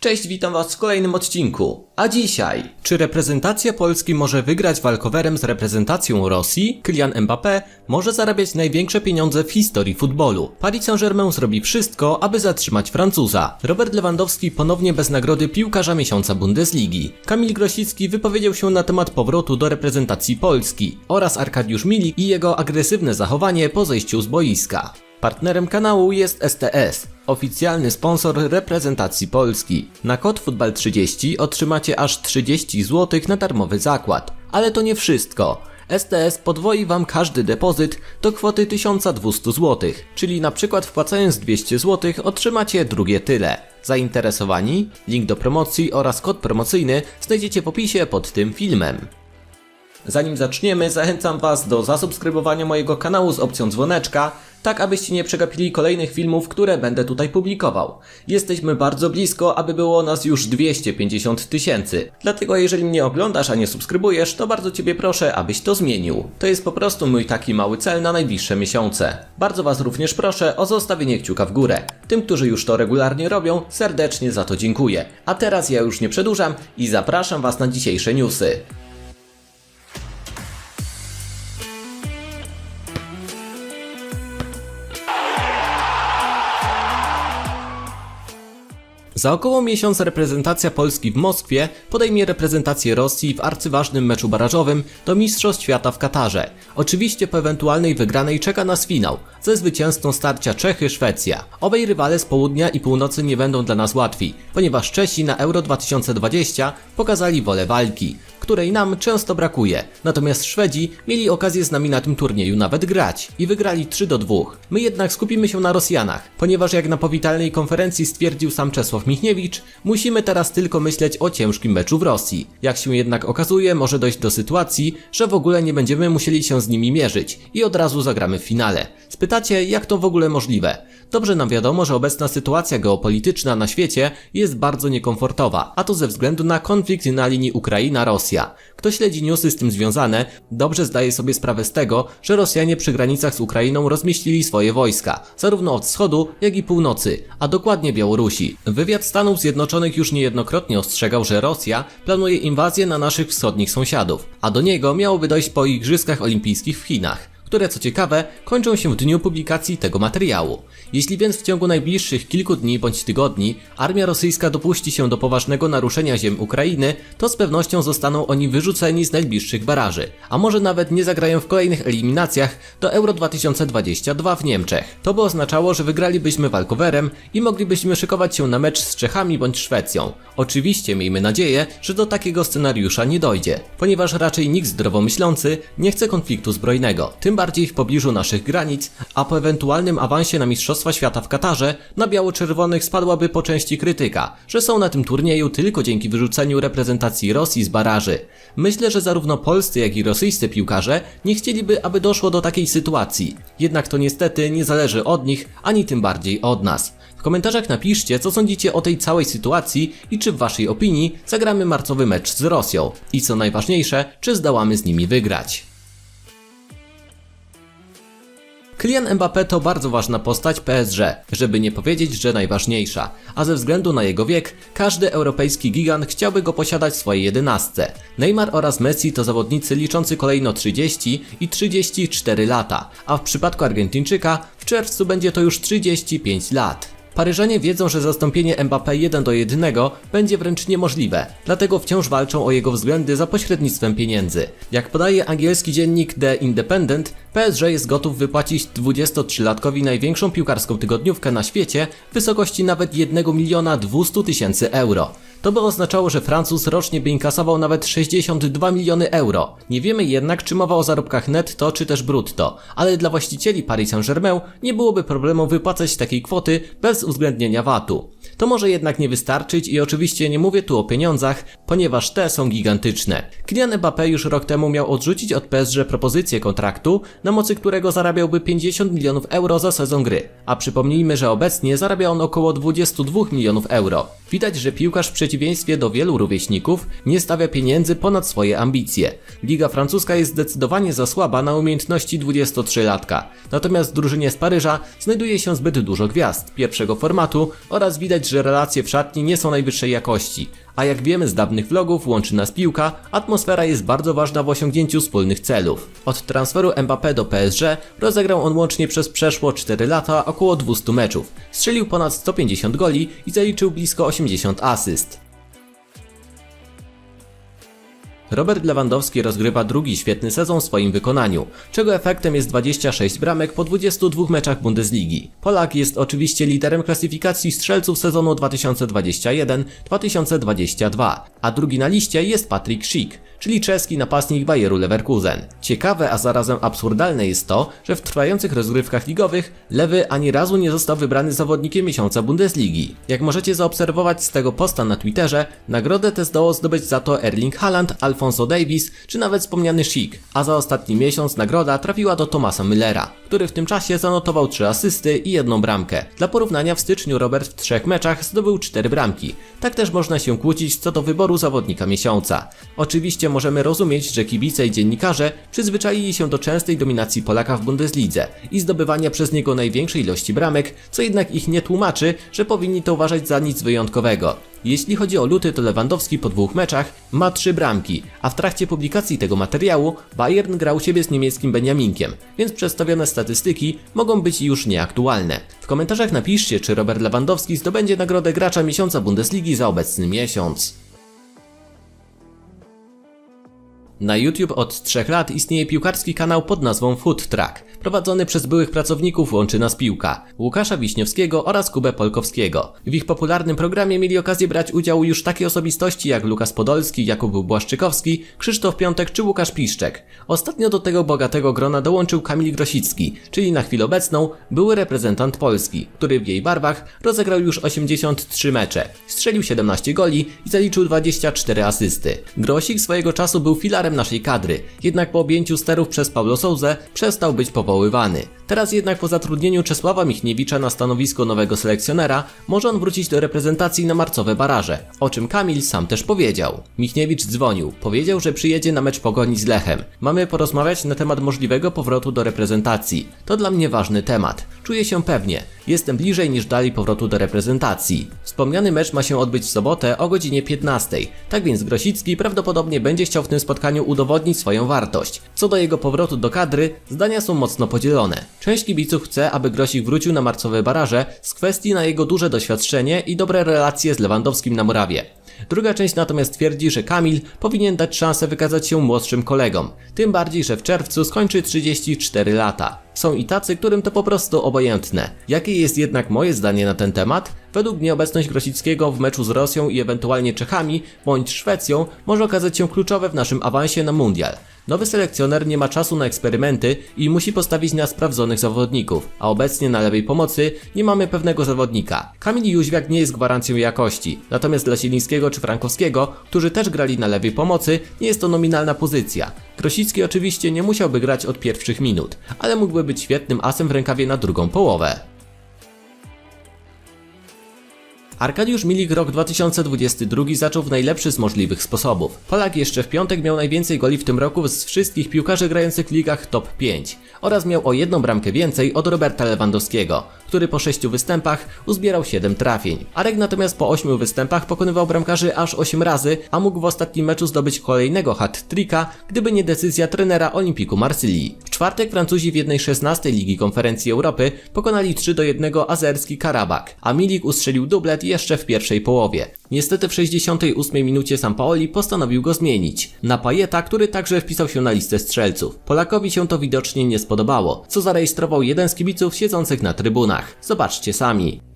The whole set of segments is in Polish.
Cześć, witam was w kolejnym odcinku. A dzisiaj, czy reprezentacja Polski może wygrać walkowerem z reprezentacją Rosji? Kylian Mbappé może zarabiać największe pieniądze w historii futbolu. Paris Saint-Germain zrobi wszystko, aby zatrzymać Francuza. Robert Lewandowski ponownie bez nagrody piłkarza miesiąca Bundesligi. Kamil Grosicki wypowiedział się na temat powrotu do reprezentacji Polski oraz Arkadiusz Milik i jego agresywne zachowanie po zejściu z boiska. Partnerem kanału jest STS, oficjalny sponsor reprezentacji Polski. Na kod Futbal30 otrzymacie aż 30 zł na darmowy zakład. Ale to nie wszystko. STS podwoi Wam każdy depozyt do kwoty 1200 zł, czyli na przykład wpłacając 200 zł otrzymacie drugie tyle. Zainteresowani? Link do promocji oraz kod promocyjny znajdziecie w opisie pod tym filmem. Zanim zaczniemy, zachęcam Was do zasubskrybowania mojego kanału z opcją dzwoneczka, tak abyście nie przegapili kolejnych filmów, które będę tutaj publikował. Jesteśmy bardzo blisko, aby było nas już 250 tysięcy. Dlatego jeżeli mnie oglądasz, a nie subskrybujesz, to bardzo Ciebie proszę, abyś to zmienił. To jest po prostu mój taki mały cel na najbliższe miesiące. Bardzo Was również proszę o zostawienie kciuka w górę. Tym, którzy już to regularnie robią, serdecznie za to dziękuję. A teraz ja już nie przedłużam i zapraszam Was na dzisiejsze newsy. Za około miesiąc reprezentacja Polski w Moskwie podejmie reprezentację Rosji w arcyważnym meczu barażowym do Mistrzostw Świata w Katarze. Oczywiście po ewentualnej wygranej czeka nas finał, ze zwycięzcą starcia Czechy-Szwecja. Obaj rywale z południa i północy nie będą dla nas łatwi, ponieważ Czesi na Euro 2020 pokazali wolę walki, której nam często brakuje. Natomiast Szwedzi mieli okazję z nami na tym turnieju nawet grać i wygrali 3 do 2. My jednak skupimy się na Rosjanach, ponieważ jak na powitalnej konferencji stwierdził sam Czesław Michniewicz, musimy teraz tylko myśleć o ciężkim meczu w Rosji. Jak się jednak okazuje, może dojść do sytuacji, że w ogóle nie będziemy musieli się z nimi mierzyć i od razu zagramy w finale. Spytacie, jak to w ogóle możliwe? Dobrze nam wiadomo, że obecna sytuacja geopolityczna na świecie jest bardzo niekomfortowa, a to ze względu na konflikt na linii Ukraina-Rosja. Kto śledzi newsy z tym związane, dobrze zdaje sobie sprawę z tego, że Rosjanie przy granicach z Ukrainą rozmieścili swoje wojska, zarówno od wschodu, jak i północy, a dokładnie Białorusi. Wywiad Stanów Zjednoczonych już niejednokrotnie ostrzegał, że Rosja planuje inwazję na naszych wschodnich sąsiadów, a do niego miałoby dojść po Igrzyskach Olimpijskich w Chinach które co ciekawe kończą się w dniu publikacji tego materiału. Jeśli więc w ciągu najbliższych kilku dni bądź tygodni armia rosyjska dopuści się do poważnego naruszenia ziem Ukrainy, to z pewnością zostaną oni wyrzuceni z najbliższych baraży, a może nawet nie zagrają w kolejnych eliminacjach do Euro 2022 w Niemczech. To by oznaczało, że wygralibyśmy walkowerem i moglibyśmy szykować się na mecz z Czechami bądź Szwecją. Oczywiście miejmy nadzieję, że do takiego scenariusza nie dojdzie, ponieważ raczej nikt zdrowomyślący nie chce konfliktu zbrojnego, tym bardziej w pobliżu naszych granic, a po ewentualnym awansie na Mistrzostwa Świata w Katarze na biało-czerwonych spadłaby po części krytyka, że są na tym turnieju tylko dzięki wyrzuceniu reprezentacji Rosji z baraży. Myślę, że zarówno polscy, jak i rosyjscy piłkarze nie chcieliby, aby doszło do takiej sytuacji. Jednak to niestety nie zależy od nich, ani tym bardziej od nas. W komentarzach napiszcie, co sądzicie o tej całej sytuacji i czy w waszej opinii zagramy marcowy mecz z Rosją. I co najważniejsze, czy zdołamy z nimi wygrać. Kylian Mbappé to bardzo ważna postać PSG, żeby nie powiedzieć, że najważniejsza, a ze względu na jego wiek, każdy europejski gigant chciałby go posiadać w swojej jedenastce. Neymar oraz Messi to zawodnicy liczący kolejno 30 i 34 lata, a w przypadku Argentyńczyka w czerwcu będzie to już 35 lat. Paryżanie wiedzą, że zastąpienie Mbappé 1 do 1 będzie wręcz niemożliwe, dlatego wciąż walczą o jego względy za pośrednictwem pieniędzy. Jak podaje angielski dziennik The Independent, PSG jest gotów wypłacić 23-latkowi największą piłkarską tygodniówkę na świecie w wysokości nawet 1 miliona 200 tysięcy euro. To by oznaczało, że Francuz rocznie by inkasował nawet 62 miliony euro. Nie wiemy jednak, czy mowa o zarobkach netto, czy też brutto, ale dla właścicieli Paris Saint-Germain nie byłoby problemu wypłacać takiej kwoty bez uwzględnienia VAT-u. To może jednak nie wystarczyć i oczywiście nie mówię tu o pieniądzach, ponieważ te są gigantyczne. Kylian Mbappé już rok temu miał odrzucić od PSG propozycję kontraktu, na mocy którego zarabiałby 50 milionów euro za sezon gry. A przypomnijmy, że obecnie zarabia on około 22 milionów euro. Widać, że piłkarz w przeciwieństwie do wielu rówieśników nie stawia pieniędzy ponad swoje ambicje. Liga francuska jest zdecydowanie za słaba na umiejętności 23-latka. Natomiast w drużynie z Paryża znajduje się zbyt dużo gwiazd pierwszego formatu oraz widać, że relacje w szatni nie są najwyższej jakości. A jak wiemy z dawnych vlogów, łączy nas piłka, atmosfera jest bardzo ważna w osiągnięciu wspólnych celów. Od transferu Mbappé do PSG rozegrał on łącznie przez przeszło 4 lata około 200 meczów. Strzelił ponad 150 goli i zaliczył blisko 80 asyst. Robert Lewandowski rozgrywa drugi świetny sezon w swoim wykonaniu, czego efektem jest 26 bramek po 22 meczach Bundesligi. Polak jest oczywiście liderem klasyfikacji strzelców sezonu 2021-2022, a drugi na liście jest Patrick Schick, czyli czeski napastnik Bayeru Leverkusen. Ciekawe, a zarazem absurdalne jest to, że w trwających rozgrywkach ligowych Lewy ani razu nie został wybrany zawodnikiem miesiąca Bundesligi. Jak możecie zaobserwować z tego posta na Twitterze, nagrodę tę zdołał zdobyć za to Erling Haaland, Alfonso Davis czy nawet wspomniany Schick, a za ostatni miesiąc nagroda trafiła do Thomasa Müllera, który w tym czasie zanotował 3 asysty i jedną bramkę. Dla porównania w styczniu Robert w trzech meczach zdobył 4 bramki. Tak też można się kłócić co do wyboru zawodnika miesiąca. Oczywiście możemy rozumieć, że kibice i dziennikarze przyzwyczaili się do częstej dominacji Polaka w Bundeslidze i zdobywania przez niego największej ilości bramek, co jednak ich nie tłumaczy, że powinni to uważać za nic wyjątkowego. Jeśli chodzi o luty, to Lewandowski po dwóch meczach ma trzy bramki, a w trakcie publikacji tego materiału Bayern grał siebie z niemieckim Beniaminkiem, więc przedstawione statystyki mogą być już nieaktualne. W komentarzach napiszcie, czy Robert Lewandowski zdobędzie nagrodę gracza miesiąca Bundesligi za obecny miesiąc. Na YouTube od trzech lat istnieje piłkarski kanał pod nazwą Food Track, prowadzony przez byłych pracowników Łączy Nas Piłka, Łukasza Wiśniewskiego oraz Kubę Polkowskiego. W ich popularnym programie mieli okazję brać udział już takie osobistości jak Lukas Podolski, Jakub Błaszczykowski, Krzysztof Piątek czy Łukasz Piszczek. Ostatnio do tego bogatego grona dołączył Kamil Grosicki, czyli na chwilę obecną były reprezentant Polski, który w jej barwach rozegrał już 83 mecze, strzelił 17 goli i zaliczył 24 asysty. Grosik swojego czasu był filarem naszej kadry, jednak po objęciu sterów przez Paulo Souzę przestał być powoływany. Teraz jednak po zatrudnieniu Czesława Michniewicza na stanowisko nowego selekcjonera może on wrócić do reprezentacji na marcowe baraże, o czym Kamil sam też powiedział. Michniewicz dzwonił, powiedział, że przyjedzie na mecz Pogoni z Lechem. Mamy porozmawiać na temat możliwego powrotu do reprezentacji. To dla mnie ważny temat. Czuję się pewnie. Jestem bliżej niż dali powrotu do reprezentacji. Wspomniany mecz ma się odbyć w sobotę o godzinie 15. Tak więc Grosicki prawdopodobnie będzie chciał w tym spotkaniu udowodnić swoją wartość. Co do jego powrotu do kadry, zdania są mocno podzielone. Część kibiców chce, aby Grosik wrócił na marcowe baraże z kwestii na jego duże doświadczenie i dobre relacje z Lewandowskim na murawie. Druga część natomiast twierdzi, że Kamil powinien dać szansę wykazać się młodszym kolegom. Tym bardziej, że w czerwcu skończy 34 lata. Są i tacy, którym to po prostu obojętne. Jakie jest jednak moje zdanie na ten temat? Według mnie obecność Grosickiego w meczu z Rosją i ewentualnie Czechami bądź Szwecją może okazać się kluczowe w naszym awansie na mundial. Nowy selekcjoner nie ma czasu na eksperymenty i musi postawić na sprawdzonych zawodników, a obecnie na lewej pomocy nie mamy pewnego zawodnika. Kamil Jóźwiak nie jest gwarancją jakości, natomiast dla Sielińskiego czy Frankowskiego, którzy też grali na lewej pomocy, nie jest to nominalna pozycja. Grosicki oczywiście nie musiałby grać od pierwszych minut, ale mógłby być świetnym asem w rękawie na drugą połowę. Arkadiusz Milik rok 2022 zaczął w najlepszy z możliwych sposobów. Polak jeszcze w piątek miał najwięcej goli w tym roku z wszystkich piłkarzy grających w ligach top 5 oraz miał o jedną bramkę więcej od Roberta Lewandowskiego, który po 6 występach uzbierał 7 trafień. Arek natomiast po 8 występach pokonywał bramkarzy aż 8 razy, a mógł w ostatnim meczu zdobyć kolejnego hat-tricka, gdyby nie decyzja trenera Olimpiku Marsylii. W czwartek Francuzi w 1-16 Ligi Konferencji Europy pokonali 3 do 1 azerski Karabak, a Milik ustrzelił dublet jeszcze w pierwszej połowie. Niestety w 68 minucie Sampaoli postanowił go zmienić na Pajeta, który także wpisał się na listę strzelców. Polakowi się to widocznie nie spodobało, co zarejestrował jeden z kibiców siedzących na trybunach. Zobaczcie sami.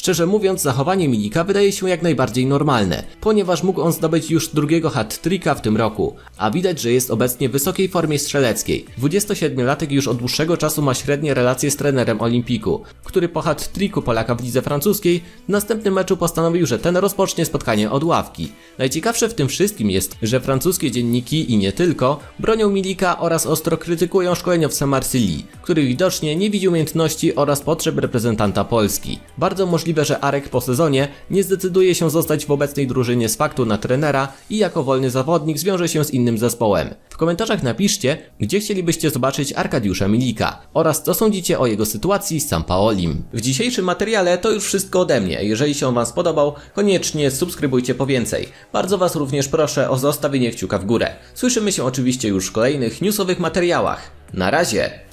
Szczerze mówiąc, zachowanie Milika wydaje się jak najbardziej normalne, ponieważ mógł on zdobyć już drugiego hat-tricka w tym roku, a widać, że jest obecnie w wysokiej formie strzeleckiej. 27-latek już od dłuższego czasu ma średnie relacje z trenerem Olimpiku, który po hat-tricku Polaka w lidze francuskiej w następnym meczu postanowił, że ten rozpocznie spotkanie od ławki. Najciekawsze w tym wszystkim jest, że francuskie dzienniki i nie tylko bronią Milika oraz ostro krytykują szkoleniowca Marsylii, który widocznie nie widzi umiejętności oraz potrzeb reprezentanta Polski. Bardzo możliwe, że Arek po sezonie nie zdecyduje się zostać w obecnej drużynie z faktu na trenera i jako wolny zawodnik zwiąże się z innym zespołem. W komentarzach napiszcie, gdzie chcielibyście zobaczyć Arkadiusza Milika oraz co sądzicie o jego sytuacji z Sampaolim. W dzisiejszym materiale to już wszystko ode mnie. Jeżeli się Wam spodobał, koniecznie subskrybujcie po więcej. Bardzo Was również proszę o zostawienie kciuka w górę. Słyszymy się oczywiście już w kolejnych newsowych materiałach. Na razie!